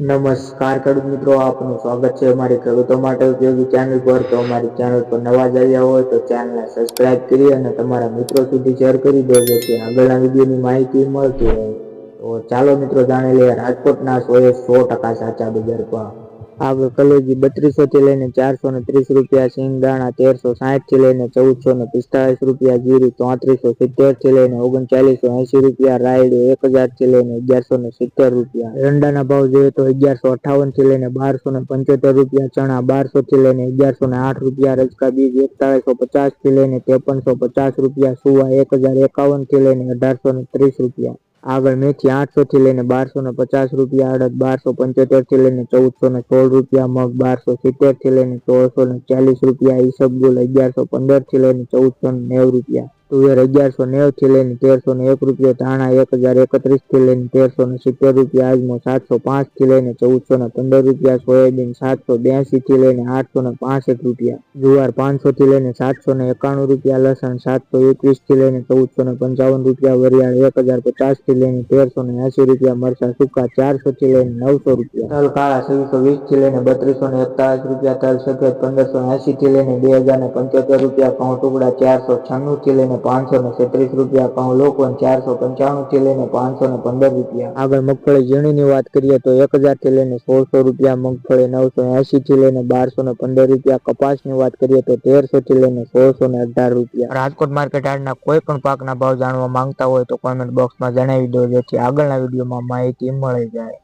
નમસ્કાર ખેડૂત મિત્રો, આપનું સ્વાગત છે અમારી ખેડૂતો માટે ઉપયોગી ચેનલ પર. તો અમારી ચેનલ પર નવા જ આવ્યા હોય તો ચેનલને સબસ્ક્રાઇબ કરી અને તમારા મિત્રો સુધી શેર કરી દો જેથી આગળના વિડીયોની માહિતી મળતી હોય તો ચાલો મિત્રો, જાણી લઈએ રાજકોટના સોએ સો ટકા સાચા બજાર ભાવ. આગળ કલોજી બત્રીસો થી લઈને ચારસો ને ત્રીસ રૂપિયા સિંગદાણા તેરસો સાહીઠથી લઈને ચૌદસો ને પિસ્તાળીસ રૂપિયા, જીરું ચોત્રીસો સિત્તેરથી લઈને ઓગણચાલીસો એસી રૂપિયા, રાયડું એક હજારથી લઈને અગિયારસો ને સિત્તેર રૂપિયા. રંડાના ભાવ જોઈએ તો અગિયારસો અઠાવનથી લઈને બારસો ને પંચોતેર રૂપિયા, ચણા બારસો થી લઈને અગિયારસો ને આઠ રૂપિયા, રજકા બીજ એકતાળીસો પચાસથી લઈને ત્રેપનસો પચાસ રૂપિયા, સુવા એક હજાર એકાવનથી લઈને અઢારસો ને ત્રીસ રૂપિયા. આગળ મેથી આઠસો થી લઈને બારસો ને પચાસ રૂપિયા, અડદ બારસો પંચોતેરથી લઈને ચૌદસો ને સોળ રૂપિયા, મગ બારસો સિત્તેરથી લઈને સોળસો ને ચાલીસ રૂપિયા, ઈસબગુલ અગિયારસો પંદરથી લઈને ચૌદસો નેવું રૂપિયા. તુવેર અગિયારસો નેવું થી લઈને તેરસો ને એક રૂપિયા, ધાણા એક હજાર એકત્રીસથી લઈને તેરસો ને સિત્તેર રૂપિયા આજમો સાતસો પાંચથી લઈને ચૌદસો ને પંદર રૂપિયા, સોયાબીન સાતસો બ્યાસી થી લઈને આઠસો ને પાસઠ રૂપિયા, જુવાર પાંચસો થી લઈને સાતસો ને એકાણું રૂપિયા, લસણ સાતસો એકવીસથી લઈને ચૌદસો ને પંચાવન રૂપિયા, વરિયાળ એક હજાર પચાસથી લઈને તેરસો ને એસી રૂપિયા, મરચા સૂકા ચારસો થી લઈને નવસો રૂપિયા. તલ કાળા છવ્વીસો વીસથી લઈને બત્રીસો ને એકતાલીસ રૂપિયા, તલ સફેદ પંદરસો એસી થી લઈને બે હજાર ને પંચોતેર રૂપિયા, ઘઉં ટુકડા ચારસો છન્નું થી લઈને પાંચસો ને છત્રીસ રૂપિયા કહું લોકવન ચારસો પંચાણું થી લઈને પાંચસો ને પંદર રૂપિયા. આગળ મગફળી ઝીણીની વાત કરીએ તો એક હજારથી લઈને સોળસો રૂપિયા મગફળી નવસો એસી થી લઈને બારસો ને પંદર રૂપિયા કપાસની વાત કરીએ તો તેરસો થી લઈને સોળસો ને અઢાર રૂપિયા. રાજકોટ માર્કેટ યાર્ડના કોઈ પણ પાકના ભાવ જાણવા માંગતા હોય તો કોમેન્ટ બોક્સમાં જણાવી દો જેથી આગળના વિડીયોમાં માહિતી મળી જાય.